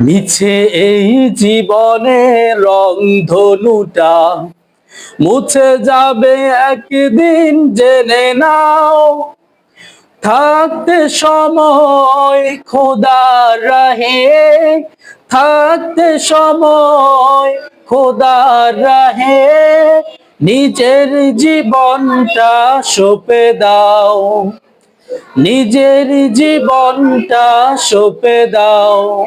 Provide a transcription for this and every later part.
মিছে এই জীবনে রং ধনুটা মুছে যাবে একদিন, জেনে নাও। থাকতে সময় খোদা রাহে। থাকতে সময় খোদা রাহে। নিজের জীবনটা সঁপে দাও। নিজের জীবনটা সঁপে দাও।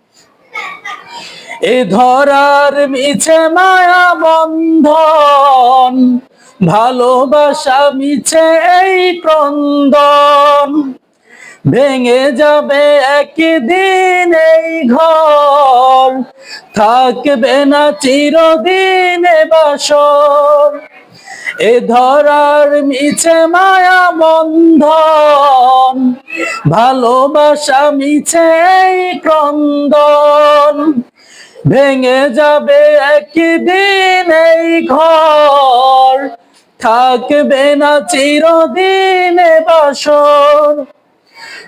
এ ধরার মিছে মায়া বন্ধন, ভালোবাসা মিছে এই ক্রন্দন। ভেঙে যাবে একদিন এই ঘর, থাকবে না চিরদিন বাসর। এ ধরার মিছে মায়া বন্ধন, ভালোবাসা মিছে এই ক্রন্দন। ভেঙে যাবে একদিন এই ঘর। থাকবে না চিরদিন বাসর।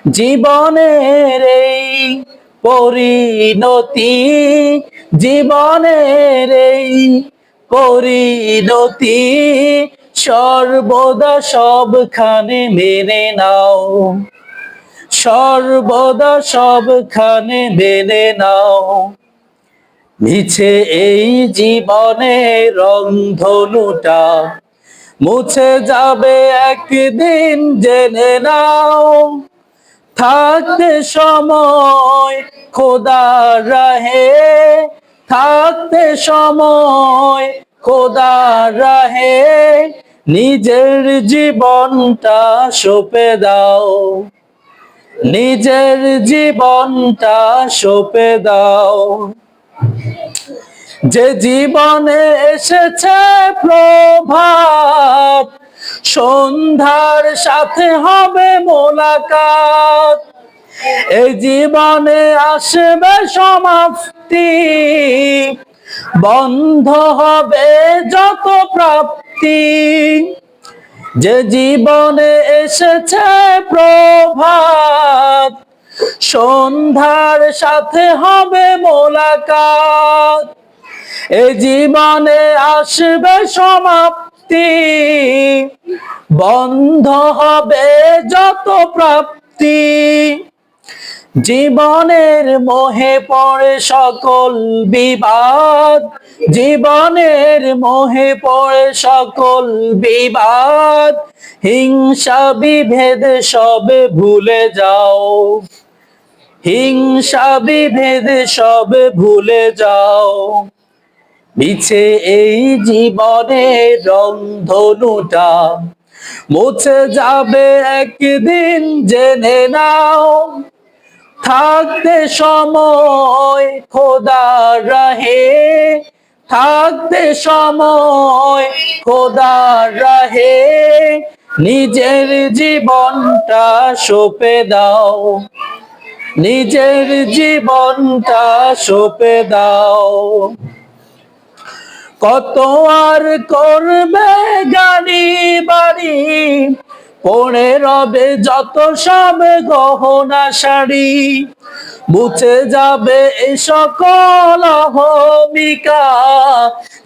জীবনের এই পরিণতি, জীবনের এই পরিণতি সর্বদা সবখানে মেনে নাও। সর্বদা সবখানে মেনে নাও। মিছে এই জীবনে রংধনুটা মুছে যাবে একদিন জেনে নাও। থাকতে সময় খোদা রাহে। থাকতে সময় খোদা রাহে। নিজের জীবনটা সঁপে দাও। নিজের জীবনটা সঁপে দাও। যে জীবনে এসেছে প্রভাব, সন্ধ্যার সাথে হবে মোলাকাত। এই জীবনে আসবে সমাপ্তি, বন্ধ হবে যত প্রাপ্তি। যে জীবনে এসেছে প্রভাত সন্ধ্যার সাথে হবে মোলাকাত। এ জীবনে আসবে সমাপ্তি। বন্ধ হবে যত প্রাপ্তি। জীবনের মোহে পড়ে সকল বিবাদ। জীবনের মোহে পড়ে সকল বিবাদ। হিংসা বিভেদ সবে ভুলে যাও। হিংসা বিভেদ সব ভুলে যাও। মিছে এই জীবনে রংধনুটা মুছে যাবে একদিন জেনে নাও। থাকতে সময় খোদা রাহে, থাকতে সময় খোদা রাহে, নিজের জীবনটা সঁপে দাও। নিজের জীবনটা সঁপে দাও। কত আর করবে গাড়ি বাড়ি, পড়ে রবে যত সব গহনা শাড়ি, মুছে যাবে সকল অহমিকা,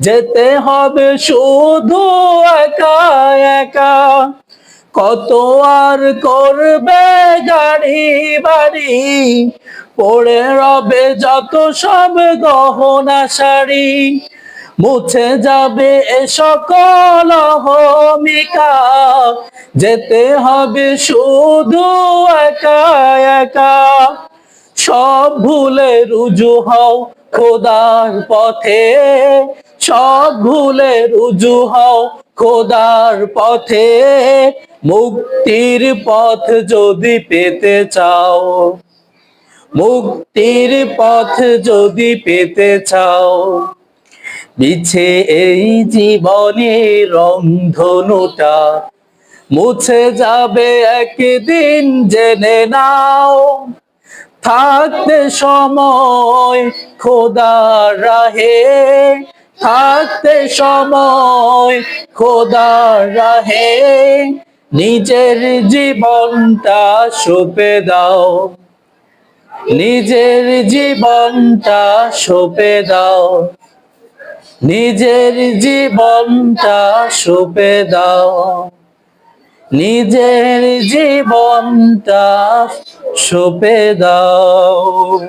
যেতে হবে শুধু একা একা। কত আর করবে গাড়ি বাড়ি? পড়ে রবে যত সব গহনা শাড়ি। মুছে যাবে এ সকল অহমিকা। যেতে হবে শুধু একা একা। সব ভুলে রুজু হও খোদার পথে। সব ভুলে রুজু হও খোদার পথে, মুক্তির পথ যদি পেতে চাও, মুক্তির পথ যদি পেতে চাও, বিছে এই জীবনে রংধনুটা মুছে যাবে একদিন জেনে নাও। থাকতে সময় খোদার রাহে থাকতে সময় খোদার রাহে, নিজের জীবনটা সঁপে দাও। নিজের জীবনটা সঁপে দাও। নিজের জীবনটা সঁপে দাও। নিজের জীবনটা সঁপে দাও।